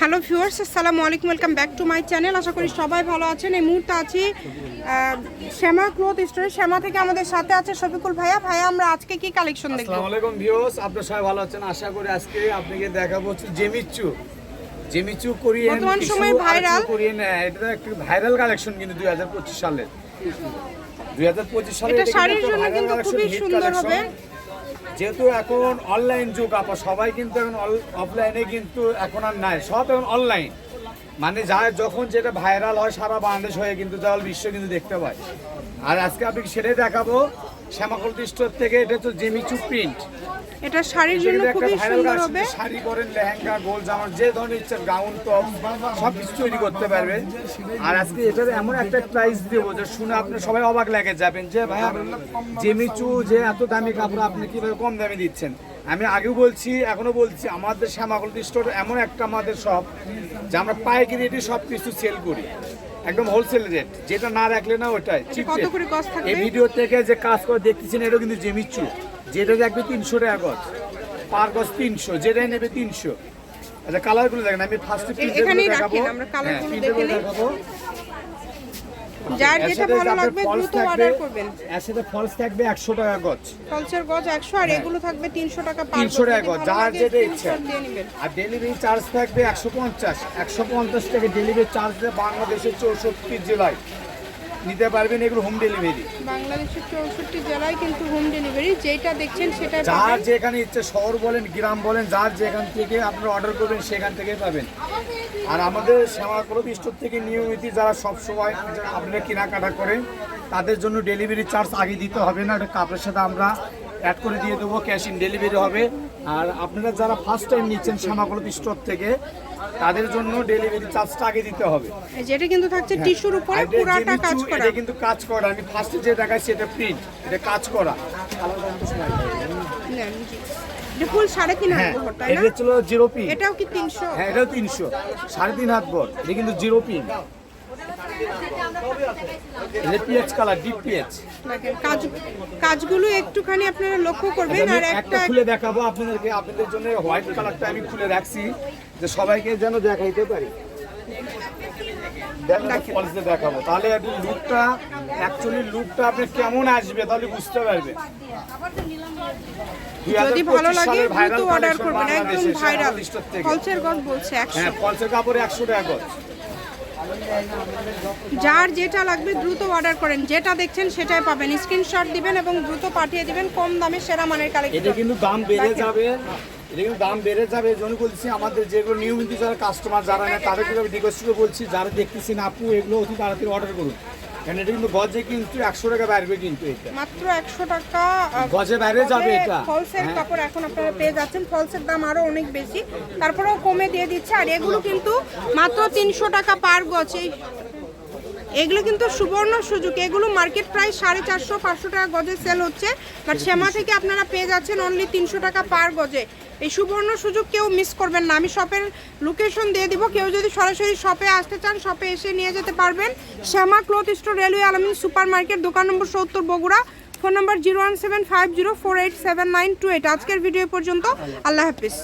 Hello viewers আসসালামু আলাইকুম welcome back to my channel. আশা করি সবাই ভালো আছেন। এই মুহূর্তে আছি শ্যামা ক্লথ স্টোরে। শ্যামা থেকে আমাদের সাথে আছে শফিকুল ভাইয়া। ভাইয়া আমরা আজকে কি কালেকশন দেখব? আসসালামু আলাইকুম ভিউয়ার্স আপনারা সবাই ভালো আছেন? আশা করি আজকে আপনাকে দেখাবো হচ্ছে জেমিচু। জেমিচু কোরিয়ান বর্তমান সময়ে viral। কোরিয়ান হ্যাঁ, এটা একটা ভাইরাল কালেকশন কিন্তু 2025 সালে 2025 সালে এটা শাড়ির জন্য কিন্তু খুবই সুন্দর হবে। যেহেতু এখন অনলাইন যুগ, আপা সবাই কিন্তু এখন অফলাইনে কিন্তু এখন আর নাই, সব এখন অনলাইন মানে যা যখন যেটা ভাইরাল হয় সারা বাংলাদেশ হয়ে কিন্তু যাওয়ার বিশ্ব কিন্তু দেখতে পায়। আর আজকে আপনি সেটাই দেখাবো শ্যামাকল থেকে এটা তো জেমিচু প্রিন্ট এটা শাড়ির জন্য খুবই সুন্দর হবে। শাড়ি করেন লেহেঙ্গা গোল জামা যে ধরনের ইচ্ছা গাউন টপ সব কিছু তৈরি করতে পারবেন। আর আজকে এটার এমন একটা প্রাইস দেবো যে শুনে আপনি সবাই অবাক লাগে যাবেন যে ভাইয়া জেমিচু যে এত দামি কাপড় আপনি কীভাবে কম দামে দিচ্ছেন? আমি আগেও বলছি এখনও বলছি আমাদের শ্যামাগুল স্টোর এমন একটা আমাদের সব যে আমরা পাইকারি রেটে সব কিছু সেল করি। একদম হোলসেল রেট যেটা না রাখলে না ওটাই। এই ভিডিও থেকে যে কাজ করে দেখতেছেন এটা কিন্তু জেমিচু যেটা দেখবে তিনশো টাকা গজ। পার গজ তিনশো যেটাই নেবে তিনশো। আচ্ছা কালারগুলো দেখেন আমি ফার্স্টে দেখাবো। যার যেটা ভালো লাগবে দ্রুত থাকবে, অর্ডার করবেন। এর ফলস থাকবে একশো টাকা গজ। ফলসের গজ একশো আর এগুলো থাকবে তিনশো টাকা পার তিনশো গজ। টাকা গজ যার যেটা ইচ্ছা। আর ডেলিভারি চার্জ থাকবে টাকা ডেলিভারি চার্জ বাংলাদেশের চৌষট্টি জেলায়। নিতে পারবেন এগুলো হোম ডেলিভারি বাংলাদেশের চৌষট্টি জেলায় কিন্তু হোম ডেলিভারি যেটা দেখছেন সেটা যার যেখানে ইচ্ছে শহর বলেন গ্রাম বলেন যার যেখান থেকে আপনারা অর্ডার করবেন সেখান থেকে পাবেন। আর আমাদের শ্যামাকলব স্টোর থেকে নিয়মিত যারা সবসময় আপনারা কেনাকাটা করেন তাদের জন্য ডেলিভারি চার্জ আগে দিতে হবে না এটা কাপড়ের সাথে আমরা অ্যাড করে দিয়ে দেবো ক্যাশ ইন ডেলিভারি হবে। আর আপনারা যারা ফার্স্ট টাইম নিচ্ছেন শ্যামাকলব স্টোর থেকে তাদের জন্য ডেলিভারি চার্জটা আগে দিতে হবে। যেটা কিন্তু থাকছে টিস্যুর উপরে আর পুরাটা কাজ করা। এটা কিন্তু কাজ করা আমি ফার্স্টে যে দেখাচ্ছি এটা প্রিন্ট এটা কাজ করা। এটা ফুল সাড়ে তিন হাত হ্যাঁ বহর তাই না? এটা ছিল জিরো পিন এটাও কি তিনশো? হ্যাঁ এটাও তিনশো। সাড়ে তিন হাত বর এটা কিন্তু জিরো পিন এটা পিএচ কালার ডিপ পিএচ কাজ কাজগুলো একটুখানি আপনারা লক্ষ্য করবেন আর একটা একটা খুলে দেখাবো আপনাদেরকে। আপনাদের জন্য হোয়াইট কালারটা আমি খুলে রাখছি যে সবাইকে যেন দেখাইতে পারি। দেখাবো। তাহলে একটু লুকটা অ্যাকচুয়ালি লুকটা আপনি কেমন আসবে তাহলে বুঝতে পারবেন যদি ভালো লাগে দ্রুত অর্ডার করবেন। একদম ভাইরাল ফলসের গজ বলছে একশো। হ্যাঁ পলসের কাপড় একশো টাকা গজ। যার যেটা লাগবে দ্রুত অর্ডার করেন। যেটা দেখছেন সেটাই পাবেন। স্ক্রিনশট দিবেন এবং দ্রুত পাঠিয়ে দিবেন কম দামে সেরা মানের এটা কালেকশন কিন্তু দাম বেড়ে যাবে। এটা কিন্তু দাম বেড়ে যাবে। এই জন্য বলছি আমাদের যেগুলো নিয়মিত যারা কাস্টমার যারা নেয় তাদেরকে আমি রিকোয়েস্ট করে বলছি যারা দেখতেছেন আপু এগুলো অতি তাড়াতাড়ি অর্ডার করুন। কারণ এটা কিন্তু গজে কিন্তু একশো টাকা বাড়বে কিন্তু এটা। মাত্র একশো টাকা গজে বাইরে যাবে এটা। ফলসের হ্যাঁ। কাপড় এখন আপনারা পেয়ে যাচ্ছেন। ফলসের দাম আরও অনেক বেশি। তারপরেও কমে দিয়ে দিচ্ছে। আর এগুলো কিন্তু মাত্র তিনশো টাকা পার গজ। এই এগুলো কিন্তু সুবর্ণ সুযোগ। এগুলো মার্কেট প্রায় সাড়ে চারশো, পাঁচশো টাকা গজে সেল হচ্ছে। বাট শ্যামা থেকে আপনারা পেয়ে যাচ্ছেন অনলি তিনশো টাকা পার গজে। এই সুবর্ণ সুযোগ কেউ মিস করবেন না। আমি শপের লোকেশন দিয়ে দিব। কেউ যদি সরাসরি শপে আসতে চান শপে এসে নিয়ে যেতে পারবেন। Shyama cloth store railway Almin super market দোকান নম্বর সত্তর, Bogura. Phone number zero one seven five zero four eight seven nine two eight আজকের ভিডিও পর্যন্ত আল্লাহ হাফিজ।